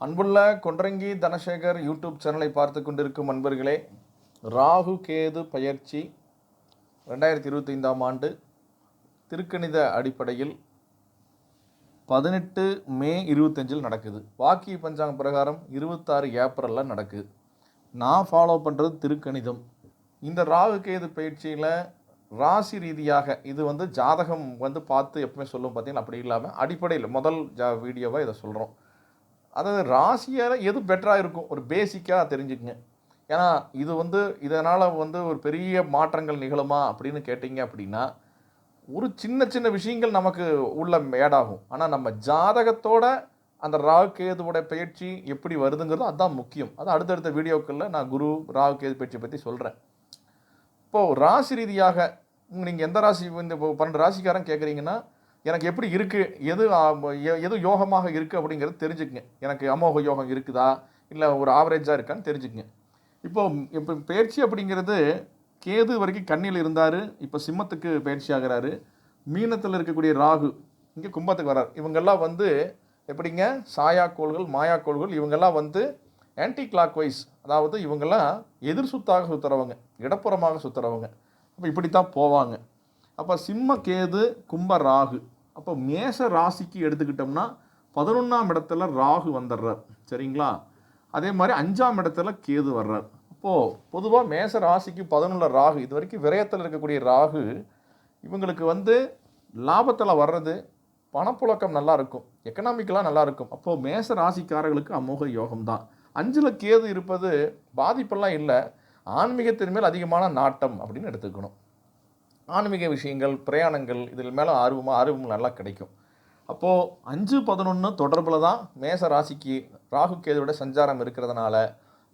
அன்புள்ள கொன்றங்கி தனசேகர் யூடியூப் சேனலை பார்த்து கொண்டிருக்கும் அன்பர்களே ராகு கேது பயிற்சி ரெண்டாயிரத்தி இருபத்தைந்தாம் ஆண்டு திருக்கணித அடிப்படையில் பதினெட்டு மே இருபத்தஞ்சில் நடக்குது. வாக்கிய பஞ்சாங்க பிரகாரம் இருபத்தாறு ஏப்ரலில் நடக்குது. நான் ஃபாலோ பண்ணுறது திருக்கணிதம். இந்த ராகு கேது பயிற்சியில் ராசி ரீதியாக இது வந்து ஜாதகம் வந்து பார்த்து எப்பவுமே சொல்லும் பார்த்தீங்கன்னா அப்படி இல்லாமல் அடிப்படையில் முதல் ஜா வீடியோவாக இதை சொல்கிறோம் அதாவது ராசியால் எது பெட்டராக இருக்கும்? ஒரு பேசிக்காக தெரிஞ்சுக்குங்க. ஏன்னா இது வந்து இதனால் வந்து ஒரு பெரிய மாற்றங்கள் நிகழுமா அப்படின்னு கேட்டிங்க அப்படின்னா ஒரு சின்ன சின்ன விஷயங்கள் நமக்கு உள்ள மேடாகும் ஆனால் நம்ம ஜாதகத்தோட அந்த ராகு கேதுவோட பயிற்சி எப்படி வருதுங்கிறதோ அதுதான் முக்கியம். அது அடுத்தடுத்த வீடியோக்களில் நான் குரு ராகு கேது பயிற்சியை பற்றி சொல்கிறேன் இப்போது ராசி ரீதியாக நீங்கள் எந்த ராசி இந்த இப்போ பன்னெண்டு ராசிக்காரன் கேட்குறீங்கன்னா எனக்கு எப்படி இருக்குது எது எது யோகமாக இருக்குது அப்படிங்கிறது தெரிஞ்சுக்குங்க. எனக்கு அமோக யோகம் இருக்குதா? இல்லை ஒரு ஆவரேஜாக இருக்கான்னு தெரிஞ்சுக்குங்க. இப்போ இப்போ பயிற்சி அப்படிங்கிறது கேது வரைக்கும் கண்ணில் இருந்தார் இப்போ சிம்மத்துக்கு பயிற்சி ஆகிறாரு. மீனத்தில் இருக்கக்கூடிய ராகு இங்கே கும்பத்துக்கு வரார். இவங்கெல்லாம் வந்து எப்படிங்க? சாயாக்கோள்கள் மாயாக்கோள்கள் இவங்கெல்லாம் வந்து ஆன்டி கிளாக் வைஸ் அதாவது இவங்கெல்லாம் எதிர் சுத்தாக சுற்றுறவங்க இடப்புறமாக சுற்றுறவங்க அப்போ இப்படி தான் போவாங்க. அப்போ சிம்ம கேது கும்ப ராகு. அப்போ மேச ராசிக்கு எடுத்துக்கிட்டோம்னா பதினொன்றாம் இடத்துல ராகு வந்துடுறார். சரிங்களா? அதே மாதிரி அஞ்சாம் இடத்துல கேது வர்றார். அப்போது பொதுவாக மேச ராசிக்கு பதினொன்றில் ராகு இது வரைக்கும் விரயத்தில் இருக்கக்கூடிய ராகு இவங்களுக்கு வந்து லாபத்தில் வர்றது பணப்புழக்கம் நல்லா இருக்கும். எக்கனாமிக்கலாக நல்லா இருக்கும். அப்போது மேச ராசிக்காரர்களுக்கு அமோக யோகம் தான். அஞ்சில் கேது இருப்பது பாதிப்பெல்லாம் இல்லை. ஆன்மீகத்தின் மேல் அதிகமான நாட்டம் அப்படின்னு எடுத்துக்கணும். ஆன்மீக விஷயங்கள் பிரயாணங்கள் இதில் மேலே ஆர்வமாக ஆர்வம் நல்லா கிடைக்கும். அப்போது அஞ்சு பதினொன்று தொடர்பில் தான் மேச ராசிக்கு ராகு கேதுவோட சஞ்சாரம் இருக்கிறதுனால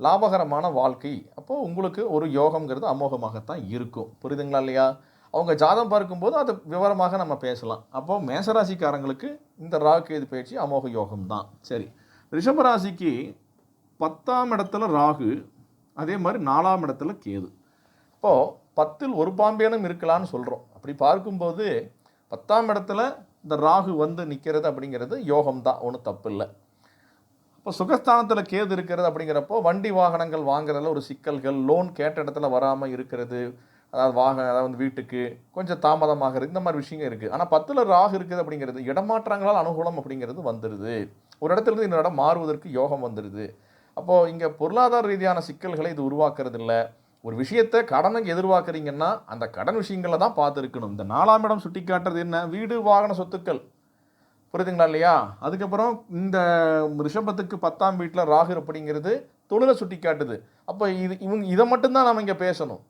லாபகரமான வாழ்க்கை. அப்போது உங்களுக்கு ஒரு யோகங்கிறது அமோகமாகத்தான் இருக்கும். புரியுதுங்களா இல்லையா? அவங்க ஜாதம் பார்க்கும்போது அது விவரமாக நம்ம பேசலாம். அப்போது மேசராசிக்காரங்களுக்கு இந்த ராகு கேது பயிற்சி அமோக யோகம் தான் சரி ரிஷபராசிக்கு பத்தாம் இடத்துல ராகு அதே மாதிரி நாலாம் இடத்துல கேது. இப்போது பத்தில் ஒரு பாம்பேனும் இருக்கலாம்னு சொல்கிறோம் அப்படி பார்க்கும்போது பத்தாம் இடத்துல இந்த ராகு வந்து நிற்கிறது அப்படிங்கிறது யோகம் தான் ஒன்றும் தப்பு இல்லை இப்போ சுகஸ்தானத்தில் கேது இருக்கிறது அப்படிங்கிறப்போ வண்டி வாகனங்கள் வாங்குறதுல ஒரு சிக்கல்கள் லோன் கேட்ட இடத்துல வராமல் இருக்கிறது அதாவது வாகனம் அதாவது வீட்டுக்கு கொஞ்சம் தாமதமாகிறது இந்த மாதிரி விஷயங்கள் இருக்குது ஆனால் பத்தில் ராகு இருக்குது அப்படிங்கிறது இடமாற்றங்களால் அனுகூலம் அப்படிங்கிறது வந்துடுது ஒரு இடத்துல இருந்து இன்னொரு இடம் மாறுவதற்கு யோகம் வந்துடுது அப்போது இங்கே பொருளாதார ரீதியான சிக்கல்களை இது உருவாக்குறது இல்லை ஒரு விஷயத்தை கடனுக்கு எதிர்பார்க்குறீங்கன்னா அந்த கடன் விஷயங்களை தான் பார்த்துருக்கணும். இந்த நாலாம் இடம் சுட்டி காட்டுறது என்ன? வீடு வாகன சொத்துக்கள். புரியுதுங்களா இல்லையா? அதுக்கப்புறம் இந்த ரிஷபத்துக்கு பத்தாம் வீட்டில் ராகு அப்படிங்கிறது தொழிலை சுட்டி காட்டுது அப்போ இது இவங்க இதை மட்டும்தான் நம்ம இங்கே பேசணும்.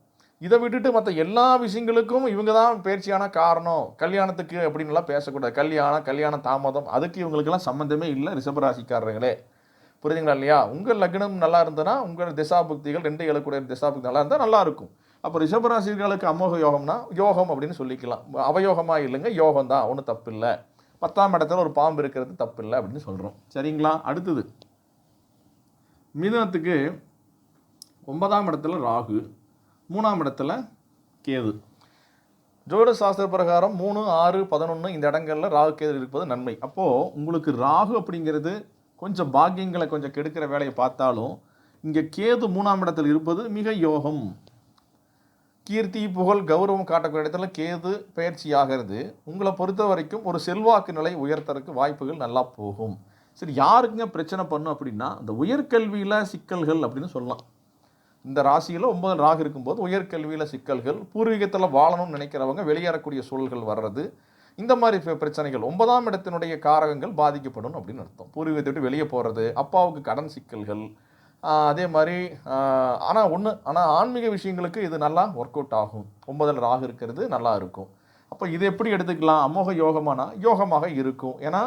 இதை விட்டுட்டு மற்ற எல்லா விஷயங்களுக்கும் இவங்க தான் பயிற்சியான காரணம். கல்யாணத்துக்கு அப்படின்லாம் பேசக்கூடாது. கல்யாணம் கல்யாணம் தாமதம் அதுக்கு இவங்களுக்கெல்லாம் சம்மந்தமே இல்லை ரிஷபராசிக்காரர்களே. புரியுதுங்களா இல்லையா? உங்கள் லக்னம் நல்லா இருந்ததுன்னா உங்கள் திசாபுக்திகள் ரெண்டு ஏழுக்கூடிய திசாபுக்தி நல்லா இருந்தால் நல்லா இருக்கும். அப்போ ரிஷபராசிகளுக்கு அமோக யோகம்னா யோகம் அப்படின்னு சொல்லிக்கலாம். அவயோகமாக இல்லைங்க யோகம் தான். ஒன்றும் தப்பு இல்லை பத்தாம் இடத்துல ஒரு பாம்பு இருக்கிறது தப்பு இல்லை அப்படின்னு சொல்கிறோம் சரிங்களா? அடுத்தது. மிதனத்துக்கு ஒன்பதாம் இடத்துல ராகு மூணாம் இடத்துல கேது. ஜோட சாஸ்திர பிரகாரம் மூணு ஆறு பதினொன்று இந்த இடங்களில் ராகு கேது இருப்பது நன்மை. அப்போது உங்களுக்கு ராகு அப்படிங்கிறது கொஞ்சம் பாக்கியங்களை கொஞ்சம் கெடுக்கிற வேலையை பார்த்தாலும் இங்கே கேது மூணாம் இடத்தில் இருப்பது மிக யோகம். கீர்த்தி புகழ் கௌரவம் காட்டக்கூடிய இடத்துல கேது பயிற்சி ஆகிறது. உங்களை பொறுத்த வரைக்கும் ஒரு செல்வாக்கு நிலை உயர்த்தறதுக்கு வாய்ப்புகள் நல்லா போகும். சரி யாருக்குங்க பிரச்சனை பண்ணும் அப்படின்னா இந்த உயர்கல்வியில் சிக்கல்கள் அப்படின்னு சொல்லலாம். இந்த ராசியில் ஒன்பது ராகு இருக்கும்போது உயர்கல்வியில் சிக்கல்கள் பூர்வீகத்தில் வாழணும்னு நினைக்கிறவங்க வெளியேறக்கூடிய சூழல்கள் வர்றது. இந்த மாதிரி பிரச்சனைகள் ஒன்பதாம் இடத்தினுடைய காரகங்கள் பாதிக்கப்படும் அப்படின்னு அர்த்தம். பூர்வீகத்தை விட்டு வெளியே போகிறது அப்பாவுக்கு கடன் சிக்கல்கள் அதே மாதிரி ஆனால் ஒன்று ஆனால் ஆன்மீக விஷயங்களுக்கு இது நல்லா ஒர்க் அவுட் ஆகும். ஒன்பதில் ராகு இருக்கிறது நல்லா இருக்கும். அப்போ இது எப்படி எடுத்துக்கலாம்? அமோக யோகமானா யோகமாக இருக்கும். ஏன்னா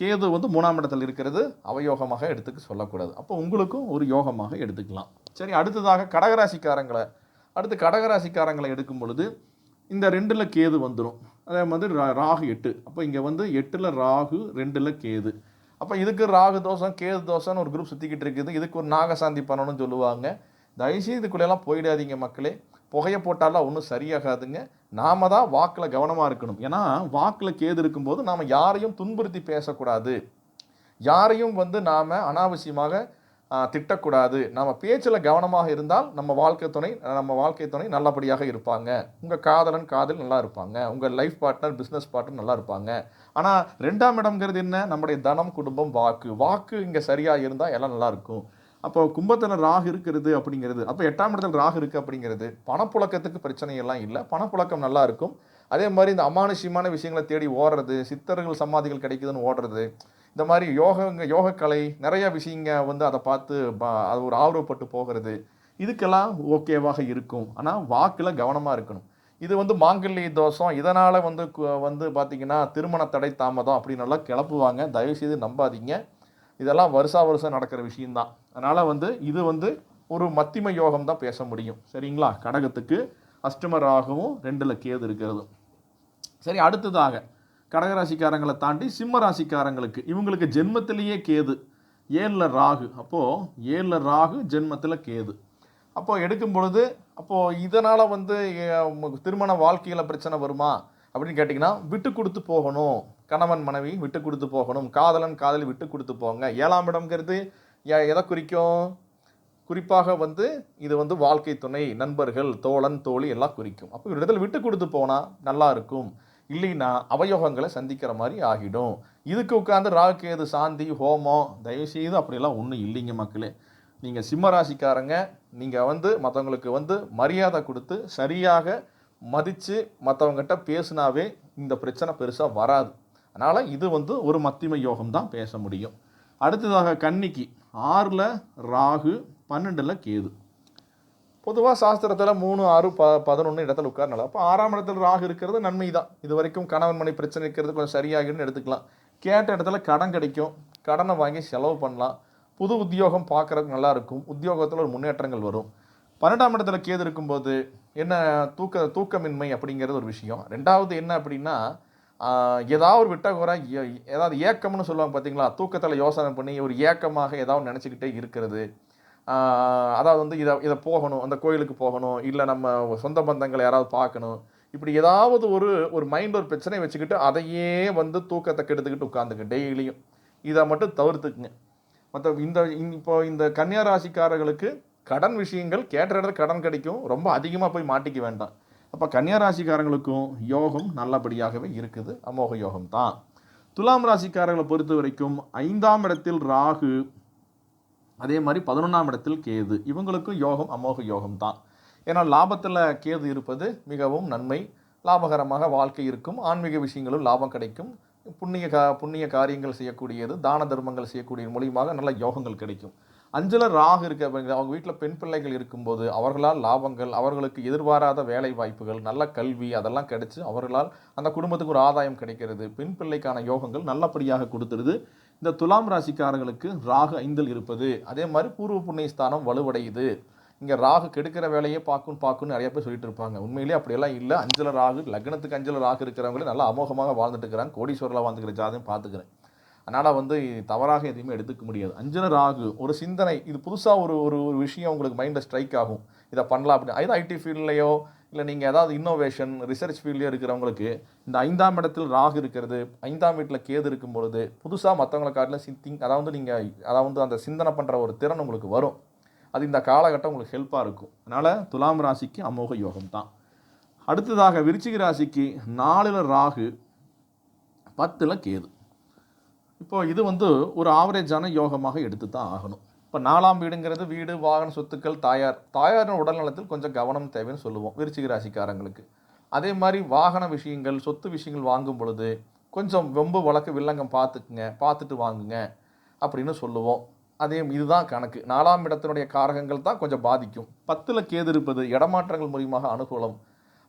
கேது வந்து மூணாம் இடத்தில் இருக்கிறது அவயோகமாக எடுத்துக்க சொல்லக்கூடாது. அப்போ உங்களுக்கும் ஒரு யோகமாக எடுத்துக்கலாம். சரி அடுத்ததாக கடகராசிக்காரங்களை அடுத்து கடகராசிக்காரங்களை எடுக்கும் பொழுது இந்த ரெண்டில் கேது வந்துடும் அதே மாதிரி ரா- ராகு எட்டு. அப்போ இங்கே வந்து எட்டில் ராகு ரெண்டில் கேது. அப்போ இதுக்கு ராகு தோஷம் கேது தோஷம்னு ஒரு குரூப் சுற்றிக்கிட்டு இருக்குது. இதுக்கு ஒரு நாகசாந்தி பண்ணணும்னு சொல்லுவாங்க. தயவுசெய்து இதுக்குள்ளெல்லாம் போயிடாதீங்க மக்களே. புகையை போட்டாலாம் ஒன்றும் சரியாகாதுங்க. நாம தான் வாக்கில் கவனமாக இருக்கணும். ஏன்னா வாக்கில் கேது இருக்கும்போது நாம் யாரையும் துன்புறுத்தி பேசக்கூடாது. யாரையும் வந்து நாம் அனாவசியமாக திட்டக்கூடாது. நம்ம பேச்சில் கவனமாக இருந்தால் நம்ம வாழ்க்கை துணை நம்ம வாழ்க்கை துணை நல்லபடியாக இருப்பாங்க. உங்கள் காதலன் காதல் நல்லா இருப்பாங்க. உங்கள் லைஃப் பார்ட்னர் பிஸ்னஸ் பார்ட்னர் நல்லா இருப்பாங்க. ஆனால் ரெண்டாம் இடம்ங்கிறது என்ன? நம்முடைய தனம் குடும்பம் வாக்கு. வாக்கு இங்கே சரியாக இருந்தால் எல்லாம் நல்லாயிருக்கும் அப்போ கும்பத்தில் ராகு இருக்கிறது அப்படிங்கிறது அப்போ எட்டாம் இடத்துல ராகு இருக்குது அப்படிங்கிறது பணப்புழக்கத்துக்கு பிரச்சனை எல்லாம் இல்லை. பணப்புழக்கம் நல்லா இருக்கும். அதே மாதிரி இந்த அமானுஷ்யமான விஷயங்களை தேடி ஓடுறது சித்தர்கள் சமாதிகள் கிடைக்குதுன்னு ஓடுறது இந்த மாதிரி யோகங்க யோகக்கலை நிறைய விஷயங்க வந்து அதை பார்த்து அது ஒரு ஆர்வப்பட்டு போகிறது. இதுக்கெல்லாம் ஓகேவாக இருக்கும். ஆனால் வாக்கில் கவனமாக இருக்கணும். இது வந்து மாங்கல்ய தோஷம். இதனால் வந்து வந்து பார்த்திங்கன்னா திருமண தடை தாமதம் அப்படின்னு எல்லாம் கிளப்புவாங்க. தயவுசெய்து நம்பாதீங்க. இதெல்லாம் வருஷா வருஷம் நடக்கிற விஷயம்தான். அதனால் வந்து இது வந்து ஒரு மத்திம யோகம் தான் பேச முடியும். சரிங்களா? கடகத்துக்கு அஷ்டமராகவும் ரெண்டில் கேது இருக்கிறது சரி அடுத்ததாக. கடகராசிக்காரங்களை தாண்டி சிம்ம ராசிக்காரங்களுக்கு இவங்களுக்கு ஜென்மத்திலேயே கேது. ஏழில் ராகு. அப்போது ஏழில் ராகு ஜென்மத்தில் கேது. அப்போது எடுக்கும் பொழுது அப்போது இதனால் வந்து திருமண வாழ்க்கையில் பிரச்சனை வருமா? அப்படின்னு கேட்டிங்கன்னா விட்டு கொடுத்து போகணும். கணவன் மனைவி விட்டு கொடுத்து போகணும். காதலன் காதலி விட்டு கொடுத்து போங்க. ஏழாம் இடம்ங்கிறது எதை குறிக்கும்? குறிப்பாக வந்து இது வந்து வாழ்க்கை துணை நண்பர்கள் தோழன் தோழி எல்லாம் குறிக்கும். அப்போ ஒரு இடத்துல விட்டு கொடுத்து போனால் நல்லா இருக்கும். இல்லைன்னா அவயோகங்களை சந்திக்கிற மாதிரி ஆகிடும். இதுக்கு உட்காந்து ராகுகேது சாந்தி ஹோமம் தயவுசெய்து அப்படிலாம் ஒன்றும் இல்லைங்க மக்களே. நீங்கள் சிம்ம ராசிக்காரங்க நீங்கள் வந்து மற்றவங்களுக்கு வந்து மரியாதை கொடுத்து சரியாக மதித்து மற்றவங்ககிட்ட பேசினாவே இந்த பிரச்சனை பெருசாக வராது. அதனால் இது வந்து ஒரு மத்திம யோகம் தான் பேச முடியும். அடுத்ததாக கன்னிக்கு ஆறில் ராகு பன்னெண்டில் கேது. பொதுவாக சாஸ்திரத்தில் மூணு ஆறு ப பதினொன்று இடத்துல உட்காரனால அப்போ ஆறாம் இடத்துல ராகு இருக்கிறது நன்மை தான் இது வரைக்கும் கணவன் மணி பிரச்சனை இருக்கிறது கொஞ்சம் சரியாகிடும்னு எடுத்துக்கலாம். கேட்ட இடத்துல கடன் கிடைக்கும். கடனை வாங்கி செலவு பண்ணலாம். புது உத்தியோகம் பார்க்குறதுக்கு நல்லாயிருக்கும் உத்தியோகத்தில் ஒரு முன்னேற்றங்கள் வரும். பன்னெண்டாம் இடத்துல கேது இருக்கும்போது என்ன தூக்க தூக்கமின்மை அப்படிங்கிறது ஒரு விஷயம். ரெண்டாவது என்ன அப்படின்னா ஏதாவது ஒரு விட்ட குறை ஏ- ஏதாவது ஏக்கம்னு சொல்லுவாங்க பார்த்தீங்களா தூக்கத்தில் யோசனை பண்ணி ஒரு ஏக்கமாக ஏதாவது நினச்சிக்கிட்டே இருக்கிறது. அதாவது வந்து இதை இதை போகணும் அந்த கோயிலுக்கு போகணும் இல்லை நம்ம சொந்த பந்தங்களை யாராவது பார்க்கணும். இப்படி ஏதாவது ஒரு ஒரு மைண்ட் ஒரு பிரச்சனை வச்சுக்கிட்டு அதையே வந்து தூக்கத்தை கெடுத்துக்கிட்டு உட்காந்துக்கு டெய்லியும். இதை மட்டும் தவிர்த்துக்குங்க. மற்ற இந்த இந்த- இப்போ இந்த கன்னியா ராசிக்காரர்களுக்கு கடன் விஷயங்கள் கேட்ட இடத்துல கடன் கிடைக்கும் ரொம்ப அதிகமாக போய் மாட்டிக்க வேண்டாம். அப்போ கன்னியா ராசிக்காரங்களுக்கும் யோகம் நல்லபடியாகவே இருக்குது. அமோக யோகம் தான். துலாம் ராசிக்காரர்களை பொறுத்த வரைக்கும் ஐந்தாம் இடத்தில் ராகு அதே மாதிரி பதினொன்றாம் இடத்தில் கேது. இவங்களுக்கும் யோகம் அமோக யோகம் தான். ஏன்னா லாபத்தில் கேது இருப்பது மிகவும் நன்மை. லாபகரமாக வாழ்க்கை இருக்கும். ஆன்மீக விஷயங்களும் லாபம் கிடைக்கும். புண்ணிய கா புண்ணிய காரியங்கள் செய்யக்கூடியது தான தர்மங்கள் செய்யக்கூடிய மூலியமாக நல்ல யோகங்கள் கிடைக்கும். அஞ்சல ராகு இருக்க அவங்க வீட்டில் பெண் பிள்ளைகள் இருக்கும்போது அவர்களால் லாபங்கள் அவர்களுக்கு எதிர்பாராத வேலை வாய்ப்புகள் நல்ல கல்வி அதெல்லாம் கிடைச்சி அவர்களால் அந்த குடும்பத்துக்கு ஒரு ஆதாயம் கிடைக்கிறது. பெண் பிள்ளைக்கான யோகங்கள் நல்லபடியாக கொடுத்துருது. இந்த துலாம் ராசிக்காரர்களுக்கு ராகு ஐந்தில் இருப்பது. அதே மாதிரி பூர்வ புண்ணிய ஸ்தானம் வலுவடையுது. இங்கே ராகு கெடுக்கிற வேலையே பார்க்கும் பார்க்குன்னு நிறைய பேர் சொல்லிட்டு இருப்பாங்க. உண்மையிலேயே அப்படியெல்லாம் இல்லை. அஞ்சல ராகு லக்னத்துக்கு அஞ்சல ராகு இருக்கிறவங்களே நல்லா அமோகமாக வாழ்ந்துட்டு இருக்கிறாங்க. கோடீஸ்வரில் வாழ்ந்துக்கிற ஜாதகம் பார்த்துக்கிறேன். அதனால் வந்து தவறாக எதையுமே எடுத்துக்க முடியாது. அஞ்சல ராகு ஒரு சிந்தனை இது புதுசாக ஒரு ஒரு ஒரு விஷயம் உங்களுக்கு மைண்டில் ஸ்ட்ரைக் ஆகும். இதை பண்ணலாம் அப்படின்னு. அது ஐடி ஃபீல்ட்லேயோ இல்லை நீங்கள் ஏதாவது இன்னோவேஷன் ரிசர்ச் ஃபீல்டே இருக்கிறவங்களுக்கு இந்த ஐந்தாம் இடத்தில் ராகு இருக்கிறது ஐந்தாம் வீட்டில் கேது இருக்கும் பொழுது புதுசாக மற்றவங்களை காட்டில் சிந்திங் அதாவது நீங்கள் அதாவது அந்த சிந்தனை பண்ணுற ஒரு திறன் உங்களுக்கு வரும். அது இந்த காலகட்டம் உங்களுக்கு ஹெல்ப்பாக இருக்கும். அதனால் துலாம் ராசிக்கு அமோக யோகம் தான். அடுத்ததாக விருச்சிக ராசிக்கு நாலில் ராகு பத்தில் கேது. இப்போ இது வந்து ஒரு ஆவரேஜான யோகமாக எடுத்து தான் ஆகணும். இப்போ நாலாம் வீடுங்கிறது வீடு வாகன சொத்துக்கள் தாயார். தாயாரின் உடல்நலத்தில் கொஞ்சம் கவனம் தேவைன்னு சொல்லுவோம் விருச்சிக ராசிக்காரங்களுக்கு. அதே மாதிரி வாகன விஷயங்கள் சொத்து விஷயங்கள் வாங்கும் பொழுது கொஞ்சம் வெம்பு வழக்கு வில்லங்கம் பார்த்துக்குங்க பார்த்துட்டு வாங்குங்க அப்படின்னு சொல்லுவோம். அதே இதுதான் கணக்கு. நாலாம் இடத்தினுடைய காரகங்கள் தான் கொஞ்சம் பாதிக்கும். பத்தில் கேது இருப்பது இடமாற்றங்கள் மூலியமாக அனுகூலம்.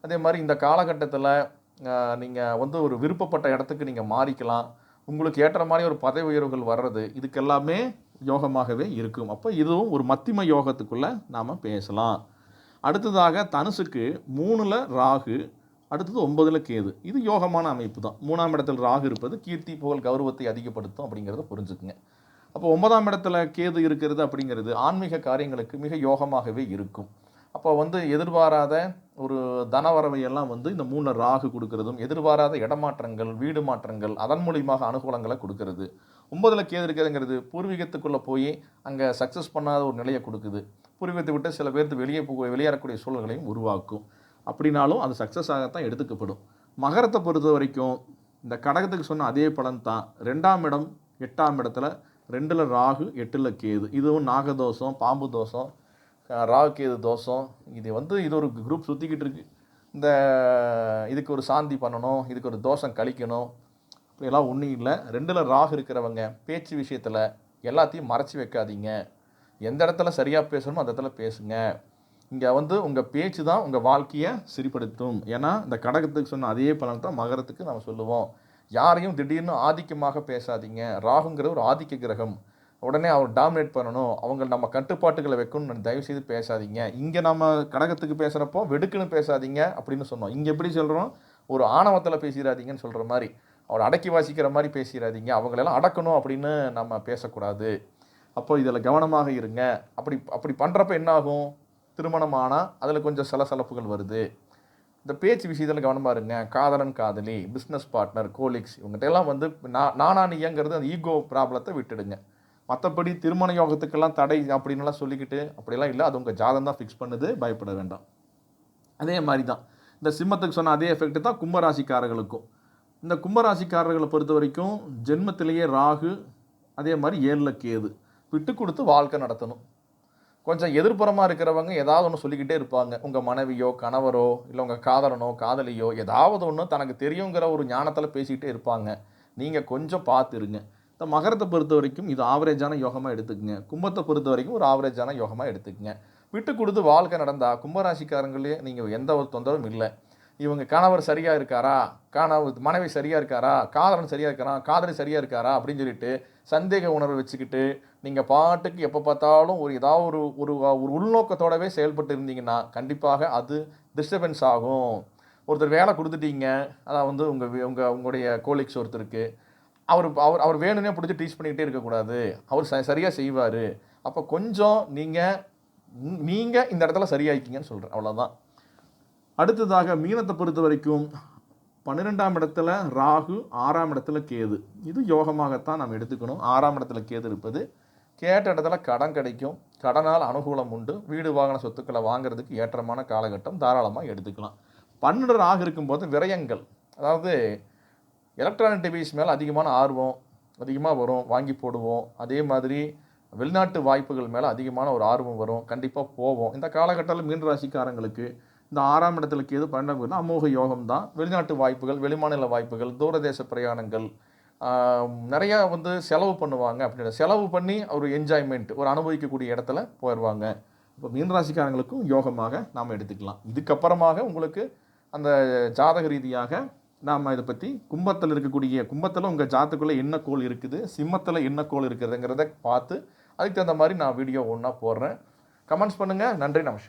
அதே மாதிரி இந்த காலகட்டத்தில் நீங்கள் வந்து ஒரு விருப்பப்பட்ட இடத்துக்கு நீங்கள் மாறிக்கலாம். உங்களுக்கு ஏற்ற மாதிரி ஒரு பதவி உயர்வுகள் வர்றது இதுக்கெல்லாமே யோகமாகவே இருக்கும். அப்போ இதுவும் ஒரு மத்திம யோகத்துக்குள்ளே நாம் பேசலாம். அடுத்ததாக தனுசுக்கு மூணில் ராகு அடுத்தது ஒன்பதில் கேது. இது யோகமான அமைப்பு தான். மூணாம் இடத்தில் ராகு இருப்பது கீர்த்தி புகழ் கௌரவத்தை அதிகப்படுத்தும் அப்படிங்கிறத புரிஞ்சுக்குங்க. அப்போ ஒன்பதாம் இடத்துல கேது இருக்கிறது அப்படிங்கிறது ஆன்மீக காரியங்களுக்கு மிக யோகமாகவே இருக்கும். அப்போ வந்து எதிர்பாராத ஒரு தனவரவையெல்லாம் வந்து இந்த மூணு ராகு கொடுக்கறதும் எதிர்பாராத இடமாற்றங்கள் வீடு மாற்றங்கள் அதன் மூலியமாக அனுகூலங்களை கொடுக்கறது. ஒன்பதில் கேது இருக்கிறதுங்கிறது பூர்வீகத்துக்குள்ளே போய் அங்கே சக்ஸஸ் பண்ணாத ஒரு நிலையை கொடுக்குது. பூர்வீகத்தை விட்டு சில பேர்த்து வெளியே போக வெளியேறக்கூடிய சூழல்களையும் உருவாக்கும். அப்படின்னாலும் அது சக்ஸஸ் ஆகத்தான் எடுத்துக்கப்படும். மகரத்தை பொறுத்த வரைக்கும் இந்த கடகத்துக்கு சொன்ன அதே பலன் தான். ரெண்டாம் இடம் எட்டாம் இடத்துல ரெண்டில் ராகு எட்டில் கேது. இதுவும் நாகதோஷம் பாம்பு தோஷம் ராகு கேது தோஷம். இது வந்து இது ஒரு குரூப் சுற்றிக்கிட்டு இருக்கு. இந்த இதுக்கு ஒரு சாந்தி பண்ணணும் இதுக்கு ஒரு தோஷம் கழிக்கணும். அப்படியெல்லாம் ஒன்றும் இல்லை. ரெண்டில் ராகு இருக்கிறவங்க பேச்சு விஷயத்தில் எல்லாத்தையும் மறைச்சி வைக்காதீங்க. எந்த இடத்துல சரியாக பேசணுமோ அந்த இடத்துல பேசுங்க. இங்கே வந்து உங்கள் பேச்சு தான் உங்கள் வாழ்க்கையை சிரிப்படுத்தும். ஏன்னா இந்த கடகத்துக்கு சொன்ன அதே பலன் தான் மகரத்துக்கு நம்ம சொல்லுவோம். யாரையும் திடீர்னு ஆதிக்கமாக பேசாதீங்க. ராகுங்கிற ஒரு ஆதிக்க கிரகம். உடனே அவர் டாமினேட் பண்ணணும். அவங்க நம்ம கட்டுப்பாட்டுகளை வைக்கணும்னு தயவு செய்து பேசாதீங்க. இங்கே நம்ம கடகத்துக்கு பேசுகிறப்போ வெடுக்குன்னு பேசாதீங்க அப்படின்னு சொன்னோம். இங்கே எப்படி சொல்கிறோம் ஒரு ஆணவத்தில் பேசிடாதீங்கன்னு சொல்கிற மாதிரி. அவரை அடக்கி வாசிக்கிற மாதிரி பேசிடாதீங்க அவங்களெல்லாம் அடக்கணும் அப்படின்னு நம்ம பேசக்கூடாது. அப்போ இதில் கவனமாக இருங்க. அப்படி அப்படி பண்ணுறப்ப என்ன ஆகும் திருமணம் ஆனால் அதில் கொஞ்சம் சலசலப்புகள் வருது. இந்த பேச்சு விஷயத்தில் கவனமாக இருங்க. காதலன் காதலி பிஸ்னஸ் பார்ட்னர் கோலிக்ஸ் இவங்ககிட்ட எல்லாம் வந்து நான் நானா நீங்கிறது அந்த ஈகோ ப்ராப்ளத்தை விட்டுடுங்க. மற்றபடி திருமண யோகத்துக்கெல்லாம் தடை அப்படின்னுலாம் சொல்லிக்கிட்டு அப்படிலாம் இல்லை. அது உங்கள் ஜாதம் தான் ஃபிக்ஸ் பண்ணுது. பயப்பட வேண்டாம். அதே மாதிரி தான். இந்த சிம்மத்துக்கு சொன்ன அதே எஃபெக்ட் தான் கும்பராசிக்காரர்களுக்கும். இந்த கும்பராசிக்காரர்களை பொறுத்த வரைக்கும் ஜென்மத்திலேயே ராகு அதே மாதிரி ஏழில் கேது. விட்டு கொடுத்து வாழ்க்கை நடத்தணும். கொஞ்சம் எதிர்ப்புறமாக இருக்கிறவங்க ஏதாவது ஒன்று சொல்லிக்கிட்டே இருப்பாங்க. உங்கள் மனைவியோ கணவரோ இல்லை உங்கள் காதலனோ காதலியோ ஏதாவது ஒன்று தனக்கு தெரியுங்கிற ஒரு ஞானத்தில் பேசிக்கிட்டே இருப்பாங்க. நீங்கள் கொஞ்சம் பார்த்துருங்க இந்த மகரத்தை பொறுத்த வரைக்கும் இது ஆவரேஜான யோகமாக எடுத்துக்கங்க. கும்பத்தை பொறுத்த வரைக்கும் ஒரு ஆவரேஜான யோகமாக எடுத்துக்கங்க. விட்டு கொடுத்து வாழ்க்கை நடந்தால் கும்பராசிக்காரங்களே நீங்கள் எந்த ஒரு தொந்தரவும் இல்லை. இவங்க கணவர் சரியாக இருக்காரா? கணவர் மனைவி சரியாக இருக்காரா? காதலன் சரியாக இருக்காரா? காதலி சரியாக இருக்காரா? அப்படின்னு சொல்லிட்டு சந்தேக உணர்வை வச்சுக்கிட்டு நீங்கள் பாட்டுக்கு எப்போ பார்த்தாலும் ஒரு ஏதாவது ஒரு ஒரு ஒரு உள்நோக்கத்தோடவே செயல்பட்டு இருந்தீங்கன்னா கண்டிப்பாக அது டிஸ்டர்பன்ஸ் ஆகும். ஒருத்தர் வேலை கொடுத்துட்டீங்க. அதான் வந்து உங்கள் உங்கள் உங்களுடைய கோலிக்ஸ் ஒருத்தருக்கு. அவர் அவர் அவர் வேணும்னே பிடிச்சி டீச் பண்ணிக்கிட்டே இருக்கக்கூடாது. அவர் ச சரியாக செய்வார். அப்போ கொஞ்சம் நீங்கள் நீங்கள் இந்த இடத்துல சரியாயிக்கிங்கன்னு சொல்கிறேன் அவ்வளோதான் அடுத்ததாக மீனத்தை பொறுத்த வரைக்கும் பன்னிரெண்டாம் இடத்துல ராகு ஆறாம் இடத்துல கேது. இது யோகமாகத்தான் நாம் எடுத்துக்கணும். ஆறாம் இடத்துல கேது இருப்பது கேட்ட இடத்துல கடன் கிடைக்கும். கடனால் அனுகூலம் உண்டு. வீடு வாகன சொத்துக்களை வாங்குறதுக்கு ஏற்றமான காலகட்டம் தாராளமாக எடுத்துக்கலாம். பன்னெண்டு ராகு இருக்கும்போது விரயங்கள். அதாவது எலக்ட்ரானிக் டிவைஸ் மேலே அதிகமான ஆர்வம் அதிகமாக வரும். வாங்கி போடுவோம். அதே மாதிரி வெளிநாட்டு வாய்ப்புகள் மேலே அதிகமான ஒரு ஆர்வம் வரும். கண்டிப்பாக போவோம். இந்த காலகட்டத்தில் மீன் ராசிக்காரங்களுக்கு இந்த ஆறாம் இடத்துல கேது பன்னெண்டாம் இடத்துல அமோக யோகம் தான். வெளிநாட்டு வாய்ப்புகள் வெளிமாநில வாய்ப்புகள் தூரதேச பிரயாணங்கள் நிறையா வந்து செலவு பண்ணுவாங்க அப்படின்ற செலவு பண்ணி ஒரு என்ஜாய்மெண்ட் ஒரு அனுபவிக்கக்கூடிய இடத்துல போயிடுவாங்க இப்போ மீன்ராசிக்காரங்களுக்கும் யோகமாக நாம் எடுத்துக்கலாம். இதுக்கப்புறமாக உங்களுக்கு அந்த ஜாதக ரீதியாக நாம் இதை பற்றி கும்பத்தில் இருக்கக்கூடிய கும்பத்தில் உங்கள் ஜாத்துக்குள்ளே என்ன கோள் இருக்குது சிம்மத்தில் என்ன கோள் இருக்குதுங்கிறத பார்த்து அதுக்கு தகுந்த மாதிரி நான் வீடியோ ஒன்றா போடுறேன். கமெண்ட்ஸ் பண்ணுங்கள் நன்றி நமஸ்கார்